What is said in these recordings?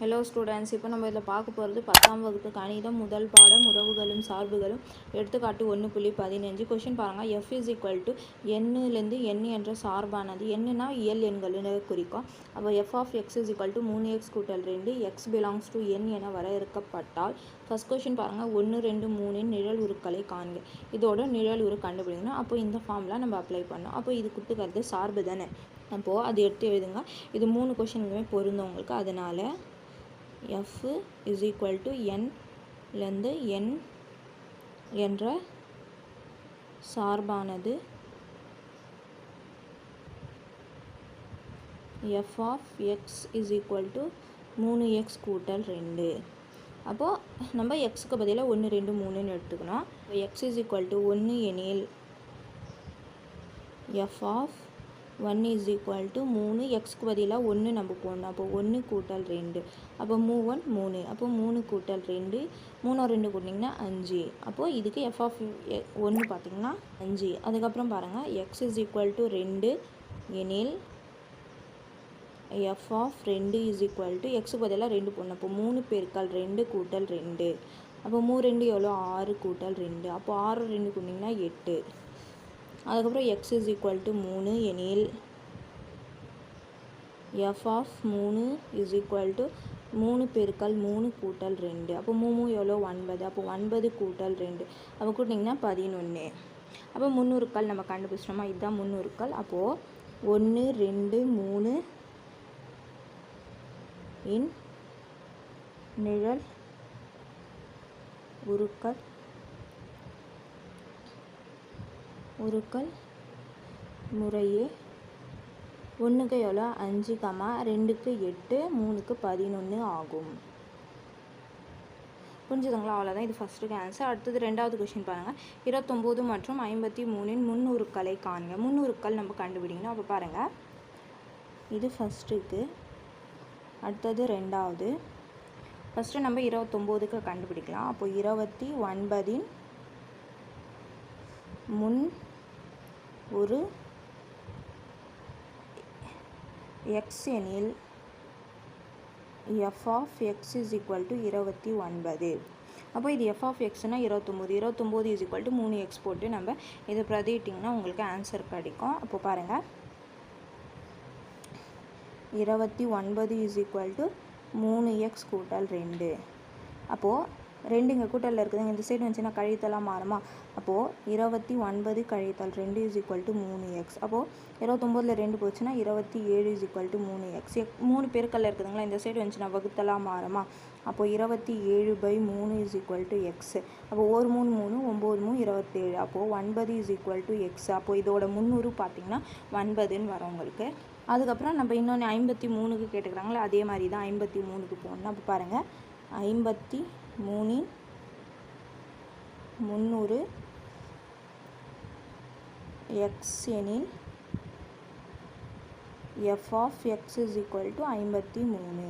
Hello students இப்போ நம்ம இதில் பார்க்க போகிறது பத்தாம் வகுப்பு கணிதம் முதல் பாடம் உறவுகளும் சார்புகளும். எடுத்துக்காட்டு ஒன்று புள்ளி பதினஞ்சு. கொஷின் பாருங்கள் எஃப் இஸ் ஈக்குவல் டு எண்ணிலேருந்து எண் என்ற சார்பானது. என்னன்னா இயல் எண்கள்னு குறிக்கும் அப்போ F of X is equal to மூணு எக்ஸ் கூட்டல் ரெண்டு. எக்ஸ் பிலாங்ஸ் டு எண் என வரையறுக்கப்பட்டால் ஃபஸ்ட் கொஷின் பாருங்கள் ஒன்று ரெண்டு மூணின் நிழல் உருக்களை காண்க. இதோட நிழல் உரு கண்டுபிடிக்கணும். அப்போ இந்த ஃபார்மில் நம்ம அப்ளை பண்ணோம் அப்போ இது கொடுத்துக்கிறது சார்பு தானே. அப்போது அது எடுத்து எழுதுங்க. இது மூணு கொஷினுக்குமே பொருந்தும் உங்களுக்கு. அதனால் எஃப் இஸ் ஈக்குவல் டு என்லேருந்து என் என்ற சார்பானது. F of X is equal to மூணு எக்ஸ் கூட்டல் ரெண்டு. அப்போது நம்ம எக்ஸுக்கு பதிலாக ஒன்று ரெண்டு மூணுன்னு எடுத்துக்கணும். எக்ஸ் இஸ் ஈக்குவல் டு ஒன்று எனில் F of one is equal to மூணு எக்ஸ்க்கு பதிலாக ஒன்று நம்ம போடணும். அப்போ ஒன்று கூட்டல் ரெண்டு. அப்போ மூ ஒன் மூணு. அப்போ மூணு கூட்டல் ரெண்டு மூணோ ரெண்டு கூட்டிங்கன்னா அஞ்சு. அப்போது இதுக்கு எஃப் ஆஃப் ஒன்று பார்த்தீங்கன்னா அஞ்சு. அதுக்கப்புறம் பாருங்கள் எக்ஸ் இஸ் ஈக்குவல் டு ரெண்டு எனில் எஃப் ஆஃப் ரெண்டு இஸ் ஈக்குவல் டு எக்ஸுக்கு பதிலாக ரெண்டு போடணும். அப்போ மூணு பெருக்கால் ரெண்டு கூட்டல் ரெண்டு. அப்போ மூணு ரெண்டு எவ்வளோ ஆறு கூட்டல் ரெண்டு. அப்போ ஆறு ரெண்டு கூட்டிங்கன்னா எட்டு. அதுக்கப்புறம் எக்ஸ் இஸ் ஈக்குவல் டு மூணு எனில் எஃப் ஆஃப் மூணு இஸ் ஈக்குவல் டு மூணு பெருக்கல் மூணு கூட்டல் ரெண்டு. அப்போ மூணு எவ்வளோ? ஒன்பது. அப்போ ஒன்பது கூட்டல் ரெண்டு. அப்போ கூட்டிங்கன்னா பதினொன்று அப்போ முந்நூறுக்கள் நம்ம கண்டுபிடிச்சோமா இதுதான் முந்நூறுக்கள் அப்போது ஒன்று ரெண்டு மூணு இன் நிழல் உருக்கள் உருக்கள் முறையே. ஒன்றுக்கு எவ்வளோ? அஞ்சு கமா ரெண்டுக்கு எட்டு மூணுக்கு பதினொன்று ஆகும். புரிஞ்சுதுங்களா? அவ்வளோதான். இது ஃபஸ்ட்டுக்கு ஆன்சர் அடுத்தது ரெண்டாவது கொஷின் பாருங்கள் இருபத்தொம்போது மற்றும் ஐம்பத்தி மூணின் முன்னூறுக்களை காணுங்க முன்னூறுக்கள் நம்ம கண்டுபிடிக்கணும். அப்போ பாருங்கள் இது ஃபஸ்ட்டுக்கு அடுத்தது ரெண்டாவது. ஃபஸ்ட்டு நம்ம இருபத்தொம்போதுக்கு கண்டுபிடிக்கலாம். அப்போ இருபத்தி ஒன்பதின் முன் ஒரு எக்ஸ் எனில் F of X is equal to இருபத்தி ஒன்பது. அப்போ இது எஃப் ஆஃப் எக்ஸ்னால் இருபத்தொம்போது. இருபத்தொம்போது இஸ் ஈக்குவல் டு மூணு எக்ஸ் போட்டு நம்ம இதை பிரதிட்டிங்கன்னா உங்களுக்கு ஆன்சர் கிடைக்கும். அப்போ பாருங்கள் இருபத்தி ஒன்பது இஸ் ஈக்குவல் டு மூணு எக்ஸ் கூட்டல் ரெண்டு. அப்போது ரெண்டு இங்கே கூட்டலில் இருக்குதுங்க. இந்த சைடு வந்துச்சுன்னா கழித்தலாக மாறுமா? அப்போது இருபத்தி ஒன்பது கழித்தல் ரெண்டு இஸ் ஈக்குவல் டு மூணு எக்ஸ் அப்போது இருபத்தொம்போதில் ரெண்டு போச்சுன்னா இருபத்தி ஏழு இஸ் ஈக்குவல் டு மூணு எக்ஸ் எக் மூணு பெருக்கல்ல இருக்குதுங்களா? இந்த சைடு வந்துச்சுன்னா வகுத்தலாக மாறுமா? அப்போது இருபத்தி ஏழு பை மூணு இஸ் ஈக்குவல் டு எக்ஸ் அப்போது ஒரு மூணு மூணு ஒம்பது மூணு இருபத்தேழு. அப்போது ஒன்பது இஸ் ஈக்குவல் டு எக்ஸ் அப்போது இதோட முந்நூறு பார்த்தீங்கன்னா ஒன்பதுன்னு வரும் உங்களுக்கு. அதுக்கப்புறம் நம்ம இன்னொன்று ஐம்பத்தி மூணுக்கு கேட்டுக்கிறாங்களே அதே மாதிரி தான் ஐம்பத்தி மூணுக்கு போகணும். அப்போ பாருங்கள் ஐம்பத்தி மூணின் முந்நூறு எக்ஸ் எனில் f of x is equal to ஐம்பத்தி மூணு.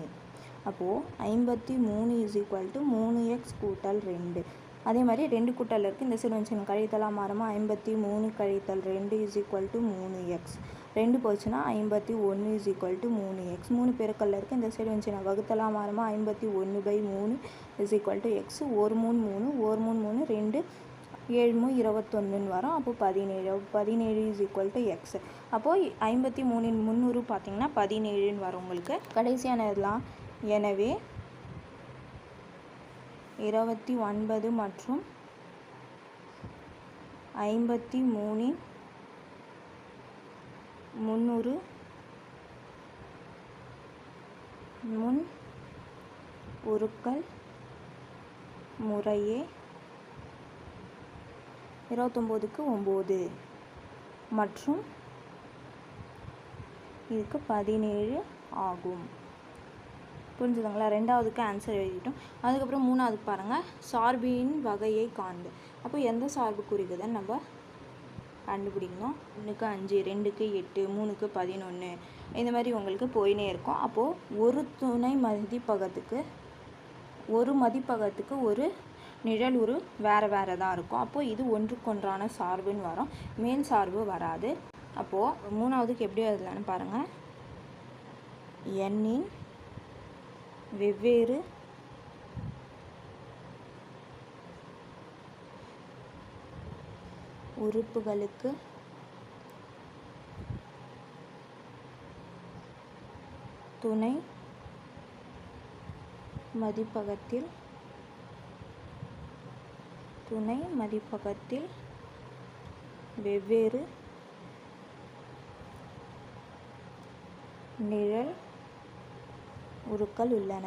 அப்போது ஐம்பத்தி மூணு இஸ் ஈக்குவல் டு மூணு எக்ஸ் கூட்டல் ரெண்டு. அதே மாதிரி ரெண்டு கூட்டல் இருக்குது இந்த சைடு வந்து கழித்தலாம் மாறமா ஐம்பத்தி மூணு கழித்தல் ரெண்டு இஸ் ஈக்குவல் டு மூணு எக்ஸ் ரெண்டு போச்சுன்னா ஐம்பத்தி ஒன்று இஸ் ஈக்குவல் டு மூணு எக்ஸ் மூணு பெருக்கல்ல இருக்குது இந்த சைடு வந்துச்சுன்னா வகுத்தலாம் மாறுமா ஐம்பத்தி ஒன்று பை மூணு இஸ் ஈக்குவல் டு எக்ஸ் ஒரு மூணு மூணு ஒரு மூணு மூணு ரெண்டு ஏழு மூணு இருபத்தொன்னுன்னு வரும். அப்போ பதினேழு பதினேழு இஸ் ஈக்குவல் டு எக்ஸ் அப்போது ஐம்பத்தி மூணின் முந்நூறு பார்த்தீங்கன்னா பதினேழுன்னு வரும் உங்களுக்கு. கடைசியான இதெல்லாம் எனவே இருபத்தி ஒன்பது மற்றும் ஐம்பத்தி மூணின் முந்நூறு முன் உருக்கள் முறையே இருபத்தொம்போதுக்கு ஒம்பது மற்றும் இதுக்கு பதினேழு ஆகும். புரிஞ்சுதுங்களா? ரெண்டாவதுக்கு ஆன்சர் எழுதிட்டோம். அதுக்கப்புறம் மூணாவதுக்கு பாருங்கள் சார்பின் வகையை காண்பு. அப்போ எந்த சார்பு குறிக்குதுன்னு நம்ம கண்டுபிடிக்கணும். ஒன்றுக்கு அஞ்சு ரெண்டுக்கு எட்டு மூணுக்கு பதினொன்று இந்த மாதிரி உங்களுக்கு போயினே இருக்கும். அப்போது ஒரு துணை மதிப்பகத்துக்கு ஒரு மதிப்பகத்துக்கு ஒரு நிழல் உரு வேறு வேறு தான் இருக்கும். அப்போது இது ஒன்றுக்கொன்றான சார்புன்னு வரும். மேல் சார்பு வராது. அப்போது மூணாவதுக்கு எப்படி எழுதலான்னு பாருங்கள் எண்ணின் வெவ்வேறு உறுப்புகளுக்கு துணை மதிப்பகத்தில் துணை மதிப்பகத்தில் வெவ்வேறு நிழல் உருக்கள் உள்ளன.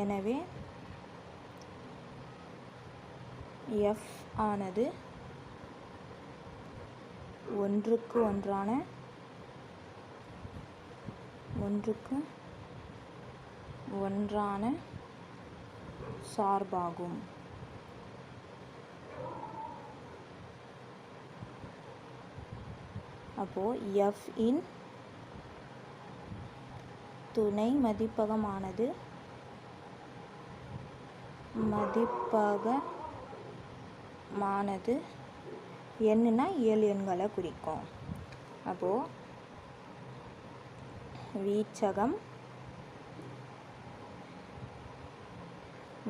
எனவே எஃப் ஆனது ஒன்றுக்கு ஒன்றான ஒன்றுக்கு ஒன்றான சார்பாகும். அப்போது எஃப் இன் துணை மதிப்பகமானது மதிப்பகமானது என்னன்னா ஏழு எண்களை குறிக்கும். அப்போது வீச்சகம்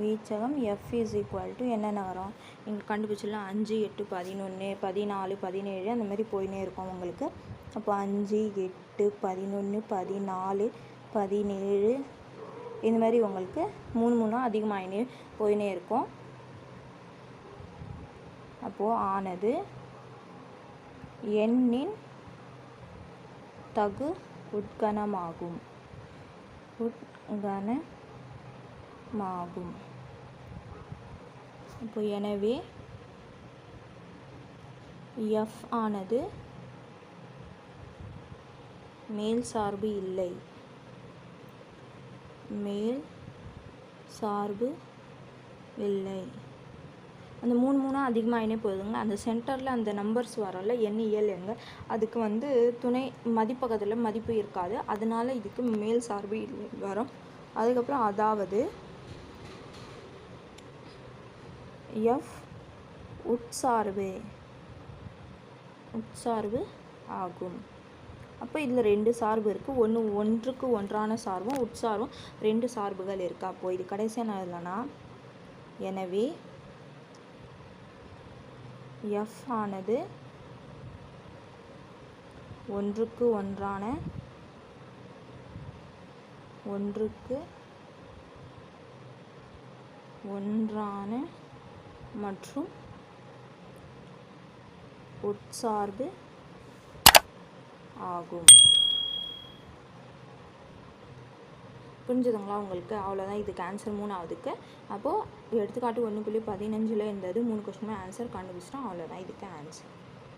வீச்சகம் எஃப் இஸ் ஈக்குவல் டு என்னென்ன வரும் இங்கே கண்டுபிடிச்சிடலாம். அஞ்சு எட்டு பதினொன்று பதினாலு பதினேழு அந்த மாதிரி போயினே இருக்கும் உங்களுக்கு. அப்போ அஞ்சு எட்டு பதினொன்று பதினாலு பதினேழு இந்த மாதிரி உங்களுக்கு மூணு மூணாக அதிகமாகினே போயினே இருக்கும். அப்போது ஆனது எண்ணின் தகு உட்கணமாகும். உட்கணமாகும் இப்போ எனவே எஃப் ஆனது மேல் சார்பு இல்லை. மேல் சார்பு இல்லை. அந்த மூணு மூணாக அதிகமாகினே போகுதுங்க அந்த சென்டரில் அந்த நம்பர்ஸ் வரல. என்ன இயல் எண்கள் அதுக்கு வந்து துணை மதிப்பகத்தில் மதிப்பு இருக்காது. அதனால இதுக்கு மேல் சார்பு இல்லை வரும். அதுக்கப்புறம் அதாவது எஃப் உட்சார்பு. உட்சார்பு ஆகும். அப்போ இதில் ரெண்டு சார்பு இருக்குது ஒன்று ஒன்றுக்கு ஒன்றான சார்பும் உட்சார்பும் ரெண்டு சார்புகள் இருக்கா? அப்போது இது கடைசியான இல்லைன்னா எனவே எஃப் ஆனது ஒன்றுக்கு ஒன்றான ஒன்றுக்கு ஒன்றான மற்றும் உட்சார்பு ஆகும். புரிஞ்சுதுங்களா உங்களுக்கு? அவ்வளோதான் இதுக்கு ஆன்சர் மூணாவதுக்கு. அப்போது எடுத்துக்காட்டு ஒன்று புள்ளி பதினஞ்சில் இருந்தது. மூணு கொஸ்டினுமே ஆன்சர் கண்டுபிடிச்சிட்டோம். அவ்வளோதான் இதுக்கு ஆன்சர்